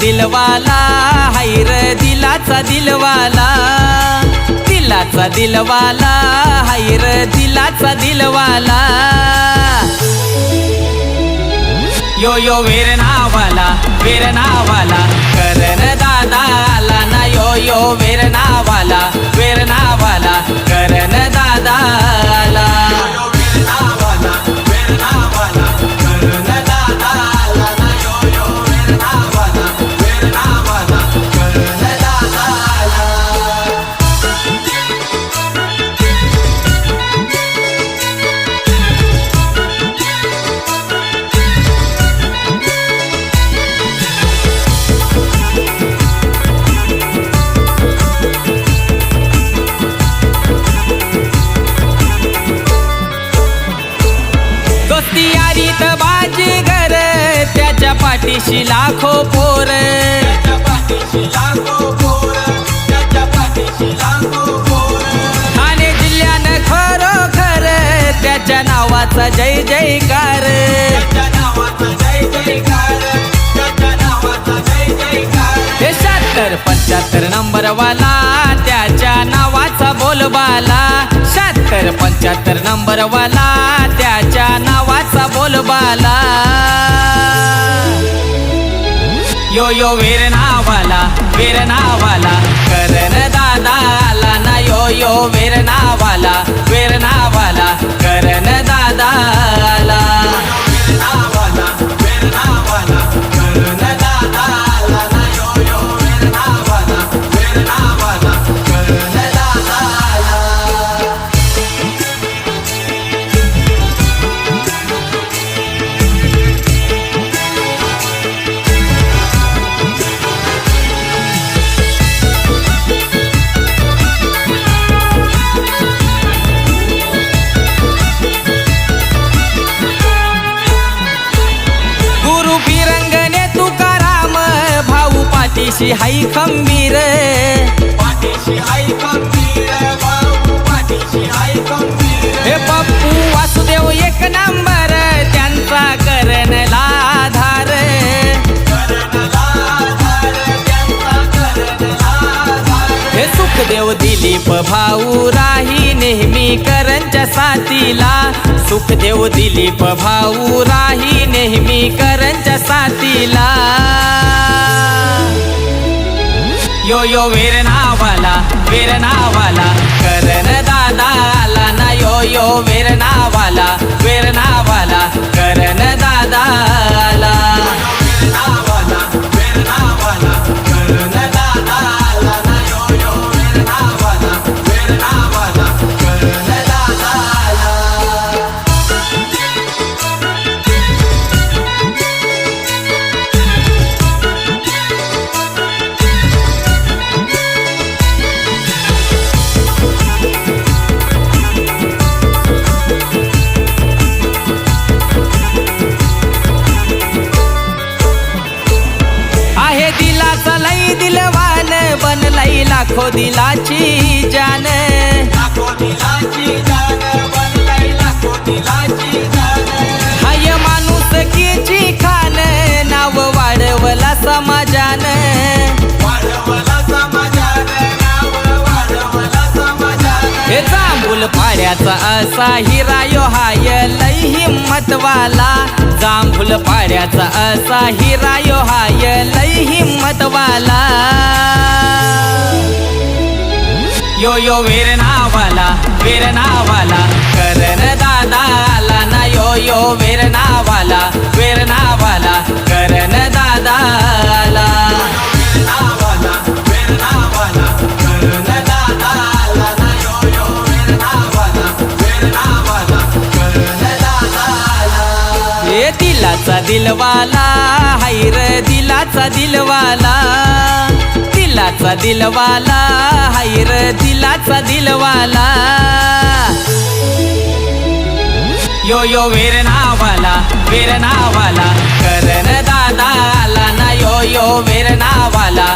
दिलवाला हैर दिलाचा दिलवाला. दिलाचा दिलवाला higher दिलाचा दिलवाला. यो यो वेर नावाला वेर नावाला करण दादा आला ना यो यो वेर नावाला. पाठीशी लाखो पोर. ठाणे जिल्ह्यानं खरोखर त्याच्या नावाचा जय जयकार. शहात्तर पंच्याहत्तर नंबर वाला त्याच्या नावाचा बोलबाला. शहात्तर पंच्याहत्तर नंबर यो यो वीर नावाला वीर नावाला करण दादा आला ना यो यो वीर पाठीशी हाई खंबीर. हे पप्पू वासुदेव एक नंबर त्यांचा करणला आधार. हे सुखदेव दिलीप भाऊ राही नेहमी करंच्या साथीला. सुखदेव दिलीप भाऊ राही नेहमी करंच्या साथीला. यो यो वीर नावाला वीर नावाला करण दादा आला ना यो यो वीर नावाला वीर नावाला करण बनलाई लाखो दिलाची जान हाय माणूस कीची खान नाव वाढवला समाजान. हे जांभूल पाड्याचा असा हिरायो हाय लई हिम्मतवाला. जांभूल पाड्याचा असा हिरायो हाय लई हिम्मतवाला. यो यो वीर नावाला नावाला करण दादा आला ना यो यो वेर नावाला वीर नावाला करण दादा आला हे दिलाचा दिलवाला हायर दिलाचा दिलवाला. दिलाचा दिलवाला हायर दिलाचा दिलवाला. यो यो वेरणावाला वेरणावाला करण दादा आला ना यो यो वेरणावाला